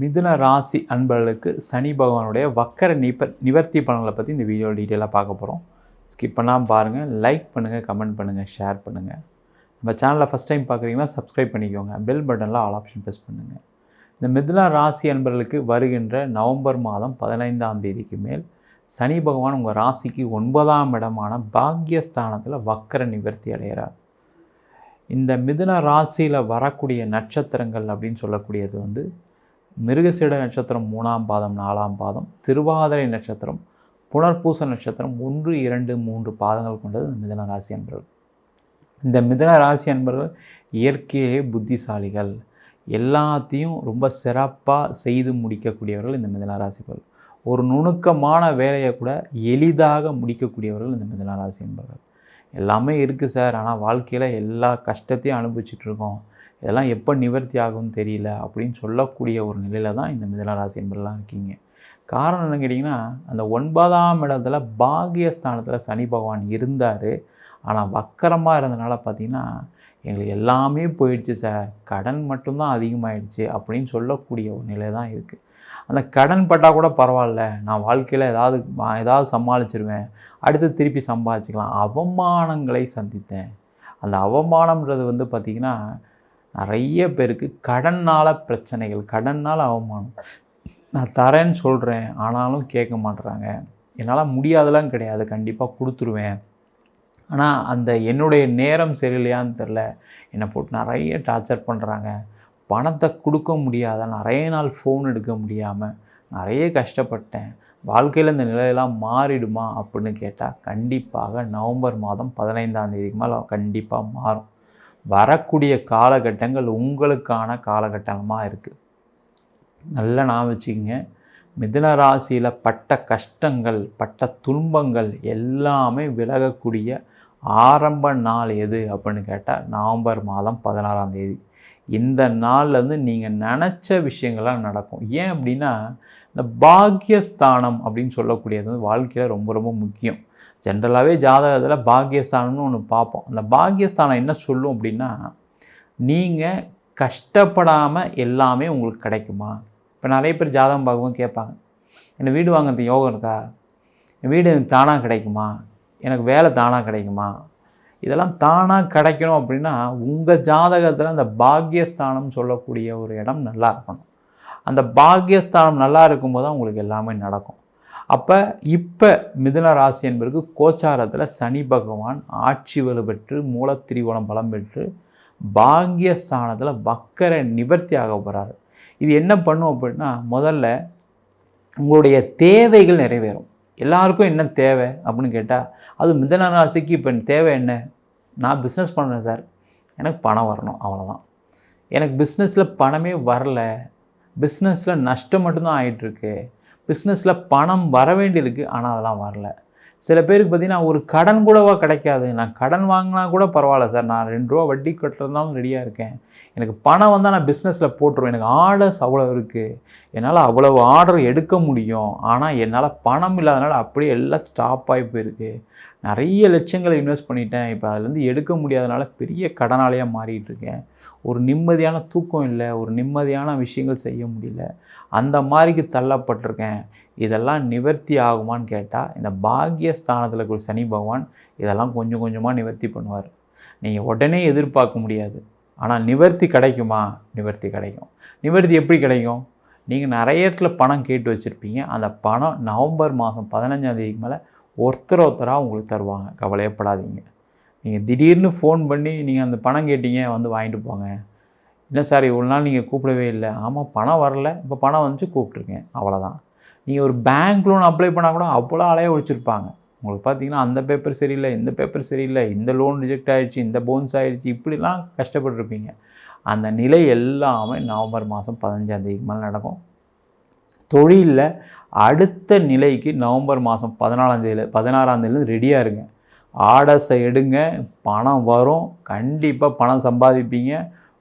மிதுன ராசி அன்பர்களுக்கு சனி பகவானுடைய வக்கர நிப நிவர்த்தி பலன்களை பற்றி இந்த வீடியோ டீட்டெயிலாக பார்க்க போகிறோம் ஸ்கிப் பண்ணாமல் பாருங்கள் லைக் பண்ணுங்கள் கமெண்ட் பண்ணுங்கள் ஷேர் பண்ணுங்கள் நம்ம சேனலில் ஃபஸ்ட் டைம் பார்க்குறீங்கன்னா சப்ஸ்கிரைப் பண்ணிக்கோங்க. பெல் பட்டனில் ஆல் ஆப்ஷன் ப்ரெஸ் பண்ணுங்கள் இந்த மிதுன ராசி அன்பர்களுக்கு வருகின்ற நவம்பர் மாதம் பதினைந்தாம் தேதிக்கு மேல் சனி பகவான் உங்கள் ராசிக்கு ஒன்பதாம் இடமான பாக்யஸ்தானத்தில் வக்கர நிவர்த்தி அடைகிறார். இந்த மிதுன ராசியில் வரக்கூடிய நட்சத்திரங்கள் அப்படின்னு சொல்லக்கூடியது வந்து மிருகசீட நட்சத்திரம் மூணாம் பாதம் நாலாம் பாதம் திருவாதிரை நட்சத்திரம் புனர்பூச நட்சத்திரம் ஒன்று இரண்டு மூன்று பாதங்கள் கொண்டது இந்த மிதன ராசி அன்பர்கள். இந்த மிதன ராசி அன்பர்கள் இயற்கையே புத்திசாலிகள். எல்லாத்தையும் ரொம்ப சிறப்பாக செய்து முடிக்கக்கூடியவர்கள் இந்த மிதன ராசிகள் ஒரு நுணுக்கமான வேலையை கூட எளிதாக முடிக்கக்கூடியவர்கள் இந்த மிதன ராசி என்பவர்கள் எல்லாமே இருக்குது சார். ஆனால் வாழ்க்கையில் எல்லா கஷ்டத்தையும் அனுபவிச்சுட்ருக்கோம் இருக்கோம். இதெல்லாம் எப்போ நிவர்த்தி ஆகும்னு தெரியல அப்படின்னு சொல்லக்கூடிய ஒரு நிலையில் தான் இந்த மிதனராசி என்பதெல்லாம் இருக்கீங்க. காரணம் என்னன்னு கேட்டிங்கன்னா அந்த ஒன்பதாம் இடத்துல பாகியஸ்தானத்தில் சனி பகவான் இருந்தார். ஆனால் வக்கரமாக இருந்தனால பார்த்தீங்கன்னா எங்களுக்கு எல்லாமே போயிடுச்சு சார். கடன் மட்டும்தான் அதிகமாகிடுச்சு அப்படின்னு சொல்லக்கூடிய ஒரு நிலை தான் இருக்குது அந்த கடன் பட்டால் கூட பரவாயில்ல. நான் வாழ்க்கையில் ஏதாவது ஏதாவது சமாளிச்சிருவேன். அடுத்து திருப்பி சம்பாதிச்சிக்கலாம். அவமானங்களை சந்தித்தேன். அந்த அவமானம்ன்றது வந்து பார்த்திங்கன்னா நிறைய பேருக்கு கடனால் பிரச்சனைகள் கடனால் அவமானம். நான் தரேன்னு சொல்கிறேன் ஆனாலும் கேட்க மாட்டுறாங்க என்னால் முடியாதெல்லாம் கிடையாது கண்டிப்பாக கொடுத்துருவேன். ஆனால் அந்த என்னுடைய நேரம் சரியில்லையான்னு தெரில என்னை போட்டு நிறைய டார்ச்சர் பண்ணுறாங்க பணத்தை கொடுக்க முடியாத நிறைய நாள் ஃபோன் எடுக்க முடியாமல் நிறைய கஷ்டப்பட்டேன். வாழ்க்கையில் இந்த நிலையெல்லாம் மாறிடுமா அப்படின்னு கேட்டால் கண்டிப்பாக நவம்பர் மாதம் பதினைந்தாம் தேதிக்கு மேலே கண்டிப்பாக மாறும். வரக்கூடிய காலகட்டங்கள் உங்களுக்கான காலகட்டமாக இருக்குது நல்லா நான் வச்சுக்கோங்க. மிதுன ராசியில் பட்ட கஷ்டங்கள் பட்ட துன்பங்கள் எல்லாமே விலகக்கூடிய ஆரம்ப நாள் எது அப்படின்னு கேட்டால் நவம்பர் மாதம் பதினாறாம் தேதி. இந்த நாள்லேருந்து நீங்கள் நினச்ச விஷயங்கள்லாம் நடக்கும். ஏன் அப்படின்னா இந்த பாக்யஸ்தானம் அப்படின்னு சொல்லக்கூடியது வந்து வாழ்க்கையில் ரொம்ப ரொம்ப முக்கியம். ஜென்ரலாகவே ஜாதகத்தில் பாக்யஸ்தானம்னு ஒன்று பார்ப்போம். அந்த பாக்யஸ்தானம் என்ன சொல்லும் அப்படின்னா நீங்கள் கஷ்டப்படாமல் எல்லாமே உங்களுக்கு கிடைக்குமா? இப்போ நிறைய பேர் ஜாதகம் பார்க்கவும் கேட்பாங்க எனக்கு வீடு வாங்குறது யோகம் இருக்கா? என் வீடு எனக்கு தானாக கிடைக்குமா? எனக்கு வேலை தானாக கிடைக்குமா? இதெல்லாம் தானாக கிடைக்கணும் அப்படின்னா உங்கள் ஜாதகத்தில் அந்த பாக்யஸ்தானம் சொல்லக்கூடிய ஒரு இடம் நல்லா இருக்கணும். அந்த பாக்யஸ்தானம் நல்லா இருக்கும்போது தான் உங்களுக்கு எல்லாமே நடக்கும். அப்போ இப்போ மிதுன ராசி என்பதற்கு கோச்சாரத்தில் சனி பகவான் ஆட்சி வலு பெற்று மூலத்திரிகோணம் பலம் பெற்று பாக்யஸ்தானத்தில் வக்கர நிவர்த்தி ஆக போகிறாரு இது என்ன பண்ணும் அப்படின்னா முதல்ல உங்களுடைய தேவைகள் நிறைவேறும். எல்லாருக்கும் என்ன தேவை அப்படின்னு கேட்டால் அது மிதன ராசிக்கு இப்போ தேவை என்ன? நான் பிஸ்னஸ் பண்ணுறேன் சார். எனக்கு பணம் வரணும் அவ்வளோதான் எனக்கு பிஸ்னஸில் பணமே வரல. பிஸ்னஸில் நஷ்டம் மட்டும்தான் ஆகிட்டுருக்கு பிஸ்னஸில் பணம் வர வேண்டியிருக்கு ஆனால் அதெல்லாம் வரல. சில பேருக்கு பார்த்திங்கன்னா ஒரு கடன் கூடவா கிடைக்காது. நான் கடன் வாங்கினா கூட பரவாயில்ல சார். நான் ரெண்டு ரூபா வட்டி கட்டுறதுனாலும் ரெடியாக இருக்கேன். எனக்கு பணம் வந்தால் நான் பிஸ்னஸில் போட்டுருவேன். எனக்கு ஆர்டர்ஸ் அவ்வளோ இருக்குது என்னால் அவ்வளவு ஆர்டர் எடுக்க முடியும். ஆனால் என்னால் பணம் இல்லாதனால அப்படியே எல்லாம் ஸ்டாப் ஆகி போயிருக்கு. நிறைய லட்சங்களை இன்வெஸ்ட் பண்ணிட்டேன். இப்போ அதுலேருந்து எடுக்க முடியாதனால பெரிய கடனாளியாக மாறிட்டு இருக்கேன். ஒரு நிம்மதியான தூக்கம் இல்லை. ஒரு நிம்மதியான விஷயங்கள் செய்ய முடியல. அந்த மாதிரிக்கு தள்ளப்பட்டிருக்கேன். இதெல்லாம் நிவர்த்தி ஆகுமான்னு கேட்டால் இந்த பாக்யஸ்தானத்தில் இருக்கிற சனி பகவான் இதெல்லாம் கொஞ்சம் கொஞ்சமாக நிவர்த்தி பண்ணுவார். நீங்கள் உடனே எதிர்பார்க்க முடியாது. ஆனால் நிவர்த்தி கிடைக்குமா? நிவர்த்தி கிடைக்கும். நிவர்த்தி எப்படி கிடைக்கும்? நீங்கள் நிறைய இடத்துல பணம் கேட்டு வச்சுருப்பீங்க. அந்த பணம் நவம்பர் மாதம் பதினஞ்சாம் தேதிக்கு மேலே ஒருத்தர் ஒருத்தராக உங்களுக்கு தருவாங்க. கவலையப்படாதீங்க. நீங்கள் திடீர்னு ஃபோன் பண்ணி நீங்கள் அந்த பணம் கேட்டீங்க வந்து வாங்கிட்டு போங்க. இல்லை சார் இவ்வளோ நாள் நீங்கள் கூப்பிடவே இல்லை. ஆமாம் பணம் வரல. இப்போ பணம் வந்துச்சு கூப்பிட்ருக்கேன் அவ்வளோதான் நீங்கள் ஒரு பேங்க் லோன் அப்ளை பண்ணால் கூட அவ்வளோ அலைய ஒழிச்சிருப்பாங்க. உங்களுக்கு பார்த்தீங்கன்னா அந்த பேப்பர் சரியில்லை இந்த பேப்பர் சரியில்லை இந்த லோன் ரிஜெக்ட் ஆகிடுச்சு இந்த போன்ஸ் ஆகிடுச்சு இப்படிலாம் கஷ்டப்பட்டுருப்பீங்க. அந்த நிலை எல்லாமே நவம்பர் மாதம் பதினஞ்சாந்தேதிக்கு மேலே நடக்கும். தொழிலில் அடுத்த நிலைக்கு நவம்பர் மாதம் பதினாலாந்தேதியில் பதினாறாந்தேதியிலேருந்து ரெடியாக இருங்க. ஆர்டர்ஸை எடுங்க பணம் வரும் கண்டிப்பாக பணம் சம்பாதிப்பீங்க.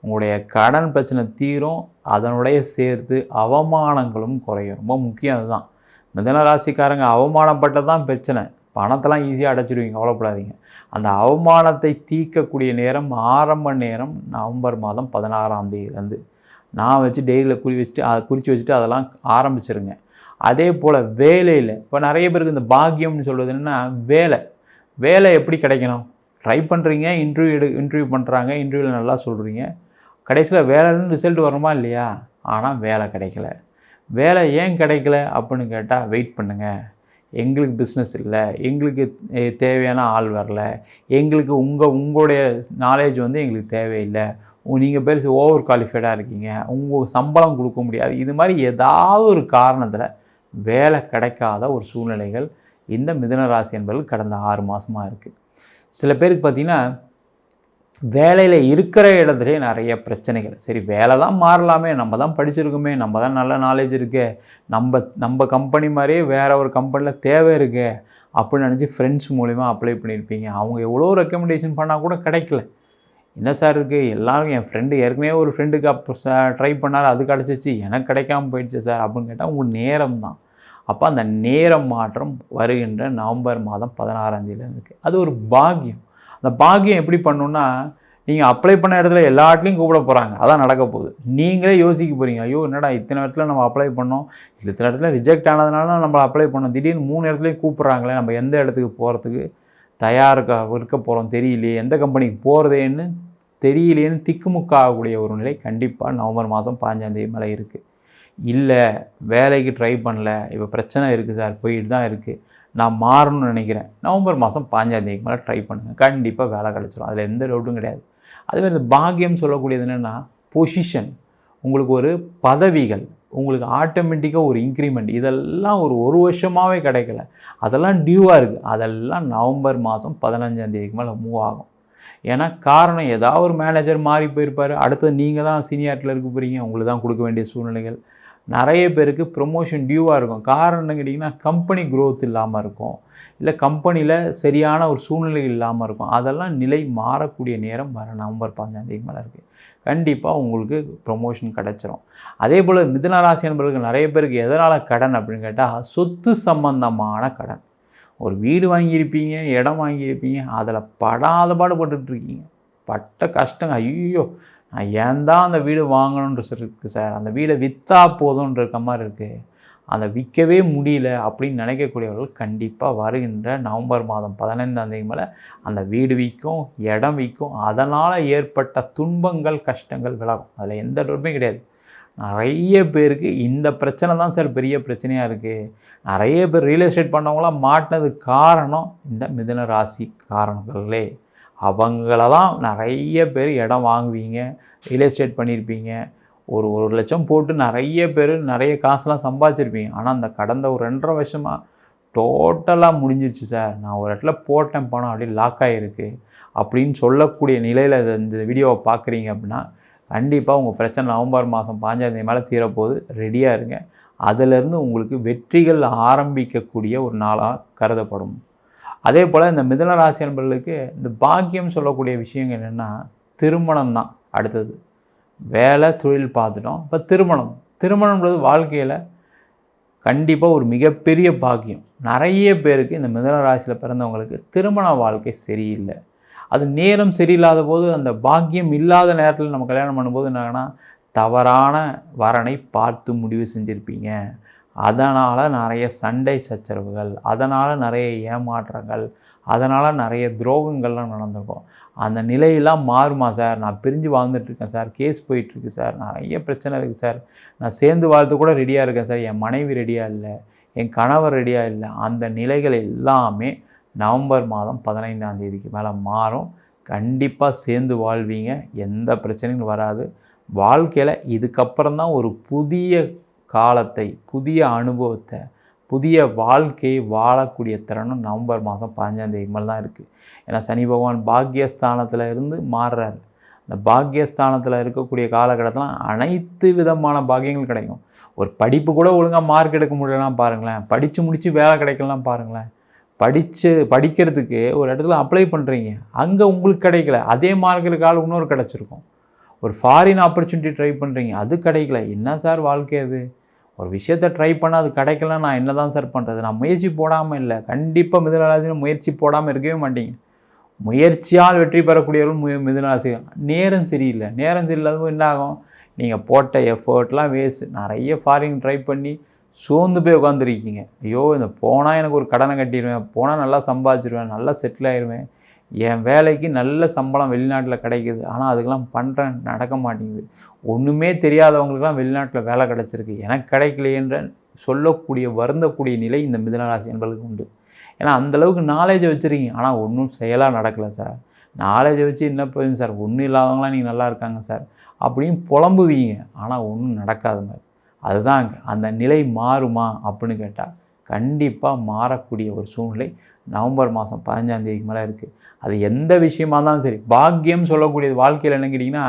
உங்களுடைய கடன் பிரச்சனை தீரும் அதனுடைய சேர்த்து அவமானங்களும் குறையும். ரொம்ப முக்கியம் அதுதான். மிதன ராசிக்காரங்க அவமானப்பட்டது தான் பிரச்சனை. பணத்தெல்லாம் ஈஸியாக அடைச்சிடுவீங்க கவலைப்படாதீங்க. அந்த அவமானத்தை தீர்க்கக்கூடிய நேரம் ஆரம்ப நேரம் நவம்பர் மாதம் பதினாறாம் தேதியிலேருந்து. நான் வச்சு டெய்லியில் குறி வச்சுட்டு அதை குறித்து வச்சுட்டு அதெல்லாம் ஆரம்பிச்சிருங்க. அதே போல் வேலையில் இப்போ நிறைய பேருக்கு இந்த பாக்கியம்னு சொல்கிறது என்னென்னா வேலை. வேலை எப்படி கிடைக்கணும்? ட்ரை பண்ணுறீங்க இன்டர்வியூ எடு இன்டர்வியூ பண்ணுறாங்க இன்டர்வியூவில் நல்லா சொல்கிறீங்க கடைசியில் வேலைன்னு ரிசல்ட் வருமா இல்லையா? ஆனால் வேலை கிடைக்கல. வேலை ஏன் கிடைக்கல அப்படின்னு கேட்டால் வெயிட் பண்ணுங்கள் எங்களுக்கு பிஸ்னஸ் இல்லை. எங்களுக்கு தேவையான ஆள் வரல. எங்களுக்கு உங்கள் உங்களுடைய நாலேஜ் வந்து எங்களுக்கு தேவையில்லை. நீங்கள் பேர் ஓவர் குவாலிஃபைடாக இருக்கீங்க. உங்கள் சம்பளம் கொடுக்க முடியாது. இது மாதிரி ஏதாவது ஒரு காரணத்தில் வேலை கிடைக்காத ஒரு சூழ்நிலைகள் இந்த மிதனராசி ராசி என்பதில் கடந்த ஆறு மாதமாக இருக்குது சில பேருக்கு பார்த்திங்கன்னா வேலையில் இருக்கிற இடத்துலேயே நிறைய பிரச்சனைகள். சரி வேலை தான் மாறலாமே நம்ம தான் படிச்சிருக்கோமே நம்ம தான் நல்ல நாலேஜ் இருக்கே நம்ம நம்ம கம்பெனி மாதிரியே வேறு ஒரு கம்பெனியில் தேவை இருக்கே அப்படின்னு நினச்சி ஃப்ரெண்ட்ஸ் மூலிமா அப்ளை பண்ணியிருப்பீங்க. அவங்க எவ்வளோ ரெக்கமெண்டேஷன் பண்ணால் கூட கிடைக்கல. என்ன சார் இருக்குது எல்லோரும் என் ஃப்ரெண்டு ஏற்கனவே ஒரு ஃப்ரெண்டுக்கு அப்போ ட்ரை பண்ணார் அது கிடச்சிச்சு எனக்கு கிடைக்காம போயிடுச்சு சார் அப்படின்னு கேட்டால் உங்கள் நேரம் தான். அப்போ அந்த நேரம் மாற்றம் வருகின்ற நவம்பர் மாதம் பதினாறாம் அது ஒரு பாக்கியம். அந்த பாக்கியம் எப்படி பண்ணணும்னா நீங்கள் அப்ளை பண்ண இடத்துல எல்லா இடத்துலையும் கூப்பிட போகிறாங்க அதான் நடக்க போகுது. நீங்களே யோசிக்க போகிறீங்க ஐயோ என்னடா இத்தனை இடத்துல நம்ம அப்ளை பண்ணோம். இத்தனை இடத்துல ரிஜெக்ட் ஆனதுனால நம்ம அப்ளை பண்ணோம். திடீர்னு மூணு இடத்துலையும் கூப்பிட்றாங்களே நம்ம எந்த இடத்துக்கு போகிறதுக்கு தயாராக இருக்க போகிறோம் தெரியலையே. எந்த கம்பெனிக்கு போகிறதேன்னு தெரியலையேன்னு திக்குமுக்காகக்கூடிய ஒரு நிலை கண்டிப்பாக நவம்பர் மாதம் பாஞ்சாந்தேதி மேலே இருக்குது இல்லை வேலைக்கு ட்ரை பண்ணல. இப்போ பிரச்சனை இருக்குது சார். போயிட்டு தான் இருக்குது நான் மாறணும்னு நினைக்கிறேன். நவம்பர் மாதம் பாஞ்சாந்தேதிக்கு மேலே ட்ரை பண்ணுங்கள் கண்டிப்பாக வேலை கிடச்சிரும். அதில் எந்த டவுட்டும் கிடையாது. அதுமாதிரி இந்த பாக்கியம் சொல்லக்கூடியது என்னென்னா பொசிஷன் உங்களுக்கு ஒரு பதவிகள் உங்களுக்கு ஆட்டோமேட்டிக்காக ஒரு இன்க்ரிமெண்ட் இதெல்லாம் ஒரு ஒரு வருஷமாகவே கிடைக்கல. அதெல்லாம் டியூவாக இருக்குது அதெல்லாம் நவம்பர் மாதம் பதினஞ்சாந்தேதிக்கு மேலே மூவ் ஆகும். ஏன்னா காரணம் ஏதாவது ஒரு மேனேஜர் மாறி போயிருப்பார். அடுத்தது நீங்கள் தான் சீனியாரிட்டியில் இருக்க போகிறீங்க உங்களுக்கு தான் கொடுக்க வேண்டிய சூழ்நிலைகள். நிறைய பேருக்கு ப்ரொமோஷன் டியூவாக இருக்கும். காரணம் கேட்டிங்கன்னா கம்பெனி க்ரோத் இல்லாமல் இருக்கும். இல்லை கம்பெனியில் சரியான ஒரு சூழ்நிலை இல்லாமல் இருக்கும். அதெல்லாம் நிலை மாறக்கூடிய நேரம் வர நவம்பர் பதினஞ்சாந்தேதி மேலே இருக்குது கண்டிப்பாக உங்களுக்கு ப்ரொமோஷன் கிடச்சிரும். அதே போல் மிதுன ராசி நிறைய பேருக்கு எதனால் கடன் அப்படின்னு கேட்டால் சொத்து சம்பந்தமான கடன். ஒரு வீடு வாங்கியிருப்பீங்க இடம் வாங்கியிருப்பீங்க அதில் படாத பாடுபட்டுட்டு பட்ட கஷ்டங்க ஐயோ நான் ஏன் தான் அந்த வீடு வாங்கணுன்ற இருக்குது சார்? அந்த வீடை விற்றா போதும்ன்ற இருக்க மாதிரி இருக்குது அதை விற்கவே முடியல அப்படின்னு நினைக்கக்கூடியவர்கள் கண்டிப்பாக வருகின்ற நவம்பர் மாதம் பதினைந்தாம் தேதி மேலே அந்த வீடு விற்கும் இடம் விற்கும் அதனால் ஏற்பட்ட துன்பங்கள் கஷ்டங்கள் விலகும். அதில் எந்த டவுட்டுமே கிடையாது. நிறைய பேருக்கு இந்த பிரச்சனை தான் சார் பெரிய பிரச்சனையாக இருக்குது நிறைய பேர் ரியல் எஸ்டேட் பண்ணவங்களாம் மாட்டினது காரணம் இந்த மிதன ராசி காரணங்களே அவங்கள தான் நிறைய பேர் இடம் வாங்குவீங்க ரியல் எஸ்டேட் பண்ணியிருப்பீங்க ஒரு ஒரு லட்சம் போட்டு நிறைய பேர் நிறைய காசுலாம் சம்பாதிச்சிருப்பீங்க. ஆனால் அந்த கடந்த ஒரு ரெண்டரை வருஷமாக டோட்டலாக முடிஞ்சிருச்சு சார் நான் ஒரு இடத்துல போட்டேன் பணம் அப்படியே லாக் ஆகிருக்கு அப்படின்னு சொல்லக்கூடிய நிலையில் இந்த வீடியோவை பார்க்குறீங்க அப்படின்னா கண்டிப்பாக உங்கள் பிரச்சனை நவம்பர் மாதம் பாஞ்சாந்தேதி மேலே தீரப்போகுது. ரெடியாக இருங்க. அதிலிருந்து உங்களுக்கு வெற்றிகள் ஆரம்பிக்கக்கூடிய ஒரு நாளாக கருதப்படும். அதே போல் இந்த மிதனராசி அன்பர்களுக்கு இந்த பாக்கியம் சொல்லக்கூடிய விஷயங்கள் என்னென்னா திருமணம் தான் அடுத்தது. வேலை தொழில் பார்த்துட்டோம். இப்போ திருமணம். திருமணம்ன்றது வாழ்க்கையில் கண்டிப்பாக ஒரு மிகப்பெரிய பாக்கியம். நிறைய பேருக்கு இந்த மிதன ராசியில் பிறந்தவங்களுக்கு திருமண வாழ்க்கை சரியில்லை. அது நேரம் சரியில்லாத போது அந்த பாக்கியம் இல்லாத நேரத்தில் நம்ம கல்யாணம் பண்ணும்போது என்னாகனா தவறான வரனை பார்த்து முடிவு செஞ்சுருப்பீங்க. அதனால் நிறைய சண்டை சச்சரவுகள் அதனால் நிறைய ஏமாற்றங்கள் அதனால் நிறைய துரோகங்கள்லாம் நடந்திருக்கும். அந்த நிலையெல்லாம் மாறுமா சார்? நான் பிரிஞ்சு வாழ்ந்துட்டுருக்கேன் சார். கேஸ் போயிட்டுருக்கு சார். நிறைய பிரச்சனை இருக்குது சார். நான் சேர்ந்து வாழ்த்து கூட ரெடியாக இருக்கேன் சார். என் மனைவி ரெடியாக இல்லை. என் கணவர் ரெடியாக இல்லை. அந்த நிலைகள் எல்லாமே நவம்பர் மாதம் பதினைந்தாம் தேதிக்கு மேலே மாறும். கண்டிப்பாக சேர்ந்து வாழ்வீங்க. எந்த பிரச்சனையும் வராது. வாழ்க்கையில் இதுக்கப்புறம் தான் ஒரு புதிய காலத்தை புதிய அனுபவத்தை புதிய வாழ்க்கையை வாழக்கூடிய திறனும் நவம்பர் மாதம் பதினஞ்சாந்தேதி மேலே தான் இருக்குது ஏன்னா சனி பகவான் பாக்கியஸ்தானத்தில் இருந்து மாறுறாரு. அந்த பாக்கியஸ்தானத்தில் இருக்கக்கூடிய காலகட்டத்தில் அனைத்து விதமான பாக்கியங்கள் கிடைக்கும். ஒரு படிப்பு கூட ஒழுங்காக மார்க் எடுக்க முடியலாம் பாருங்களேன். படித்து முடித்து வேலை கிடைக்கலாம் பாருங்களேன். படித்து படிக்கிறதுக்கு ஒரு இடத்துல அப்ளை பண்ணுறீங்க அங்கே உங்களுக்கு கிடைக்கல. அதே மார்க் இருக்க இன்னொரு கிடச்சிருக்கும். ஒரு ஃபாரின் ஆப்பர்ச்சுனிட்டி ட்ரை பண்ணுறீங்க அது கிடைக்கல. என்ன சார் வாழ்க்கை அது? ஒரு விஷயத்தை ட்ரை பண்ணால் அது கிடைக்கல நான் என்ன தான் சார் பண்ணுறது நான் முயற்சி போடாமல் இல்லை. கண்டிப்பாக மிதனராசியில் முயற்சி போடாமல் இருக்கவே மாட்டீங்க. முயற்சியால் வெற்றி பெறக்கூடியவர்கள் மு மிதனராசி நேரம் சரியில்லை. நேரம் சரியில்லாத என்ன ஆகும்? நீங்கள் போட்ட எஃபர்ட்லாம் வேஸ்ட் நிறைய ஃபாரின் ட்ரை பண்ணி சோர்ந்து போய் உட்காந்துருக்கீங்க ஐயோ இந்த போனால் எனக்கு ஒரு கடனை கட்டிடுவேன். போனால் நல்லா சம்பாதிச்சிருவேன். நல்லா செட்டில் ஆயிடுவேன் என் வேலைக்கு நல்ல சம்பளம் வெளிநாட்டில் கிடைக்குது. ஆனால் அதுக்கெல்லாம் பண்ணுறேன் நடக்க மாட்டேங்குது. ஒன்றுமே தெரியாதவங்களுக்குலாம் வெளிநாட்டில் வேலை கிடச்சிருக்கு. எனக்கு கிடைக்கலையேன்ற சொல்லக்கூடிய வருந்தக்கூடிய நிலை இந்த மிதனராசி என்பதுக்கு உண்டு. ஏன்னா அந்தளவுக்கு நாலேஜை வச்சுருக்கீங்க. ஆனால் ஒன்றும் செயலாக நடக்கலை சார் நாலேஜை வச்சு என்ன போயும் சார் ஒன்றும் இல்லாதவங்களாம் நீங்கள் நல்லா இருக்காங்க சார் அப்படின்னு புலம்புவீங்க. ஆனால் ஒன்றும் நடக்காது மாதிரி அதுதான் அந்த நிலை மாறுமா அப்படின்னு கேட்டால் கண்டிப்பாக மாறக்கூடிய ஒரு சூழ்நிலை நவம்பர் மாதம் பதினஞ்சாம் தேதிக்கு மேலே இருக்குது. அது எந்த விஷயமா இருந்தாலும் சரி பாக்கியம் சொல்லக்கூடியது வாழ்க்கையில் என்ன கேட்டிங்கன்னா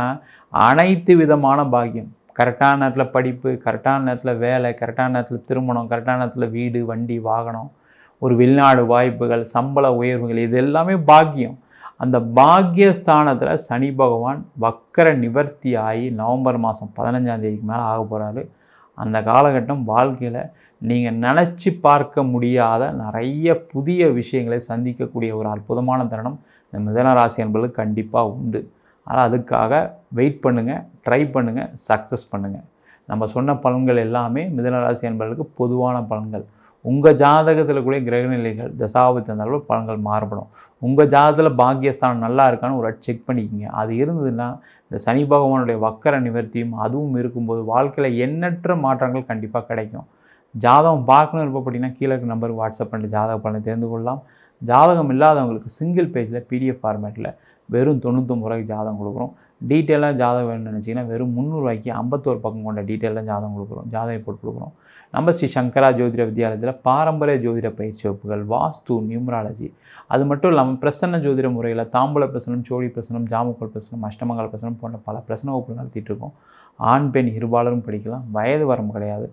அனைத்து விதமான பாக்கியம். கரெக்டான நேரத்தில் படிப்பு கரெக்டான நேரத்தில் வேலை கரெக்டான நேரத்தில் திருமணம் கரெக்டான நேரத்தில் வீடு வண்டி வாகனம் ஒரு வெளிநாடு வாய்ப்புகள் சம்பள உயர்வுகள் இது எல்லாமே பாக்கியம். அந்த பாக்கியஸ்தானத்தில் சனி பகவான் வக்கர நிவர்த்தி ஆகி நவம்பர் மாதம் பதினஞ்சாம் தேதிக்கு மேலே ஆக போகிறாரு அந்த காலகட்டம் வாழ்க்கையில் நீங்கள் நினச்சி பார்க்க முடியாத நிறைய புதிய விஷயங்களை சந்திக்கக்கூடிய ஒரு அற்புதமான தருணம் இந்த மிதனராசி என்பது கண்டிப்பாக உண்டு. ஆனால் அதுக்காக வெயிட் பண்ணுங்கள் ட்ரை பண்ணுங்கள் சக்ஸஸ் பண்ணுங்கள் நம்ம சொன்ன பலன்கள் எல்லாமே மிதனராசி என்பதற்கு பொதுவான பலன்கள். உங்கள் ஜாதகத்தில் கூட கிரகநிலைகள் தசாபத்து இருந்தாலும் பலன்கள் மாறுபடும். உங்கள் ஜாதகத்தில் பாக்கியஸ்தானம் நல்லா இருக்கான்னு ஒரு செக் பண்ணிக்கோங்க. அது இருந்ததுன்னா இந்த சனி பகவானுடைய வக்கர நிவர்த்தியும் அதுவும் இருக்கும்போது வாழ்க்கையில் எண்ணற்ற மாற்றங்கள் கண்டிப்பாக கிடைக்கும். ஜாதகம் பார்க்கணும் இருப்பப்பட்டீங்கன்னா கீழே இருக்க நம்பருக்கு வாட்ஸ்அப் பண்ணி ஜாதக பலனை தெரிந்து கொள்ளலாம். ஜாதகம் இல்லாதவங்களுக்கு சிங்கிள் பேஜில் பிடிஎஃப் ஃபார்மேட்டில் வெறும் தொண்ணூத்தொம்பது ரூபாய்க்கு ஜாதகம் கொடுக்குறோம். டீட்டெயிலாக ஜாதகம் வேணும்னு நினச்சிங்கன்னா வெறும் முந்நூறுவாய்க்கு ஐம்பத்தோரு பக்கம் கொண்ட டீட்டெயிலாக ஜாதகம் கொடுக்குறோம். ஜாதகம் போட்டு கொடுக்குறோம். நம்ம ஸ்ரீ சங்கரா ஜோதிட வித்யாலயத்தில் பாரம்பரிய ஜோதிட பயிற்சி வகுப்புகள் வாஸ்து நியூமராலஜி. அது மட்டும் இல்லாமல் பிரசன்ன ஜோதிட முறையில் தாம்பூல பிரசனம் சோழி பிரசனம் ஜாமுக்கல் பிரசனம் அஷ்டமங்கல பிரசனம் போன்ற பல பிரசன வகுப்புகள் நடத்திட்டு இருக்கோம். ஆண் பெண் இருபாலரும் படிக்கலாம். வயது வரம்பு கிடையாது.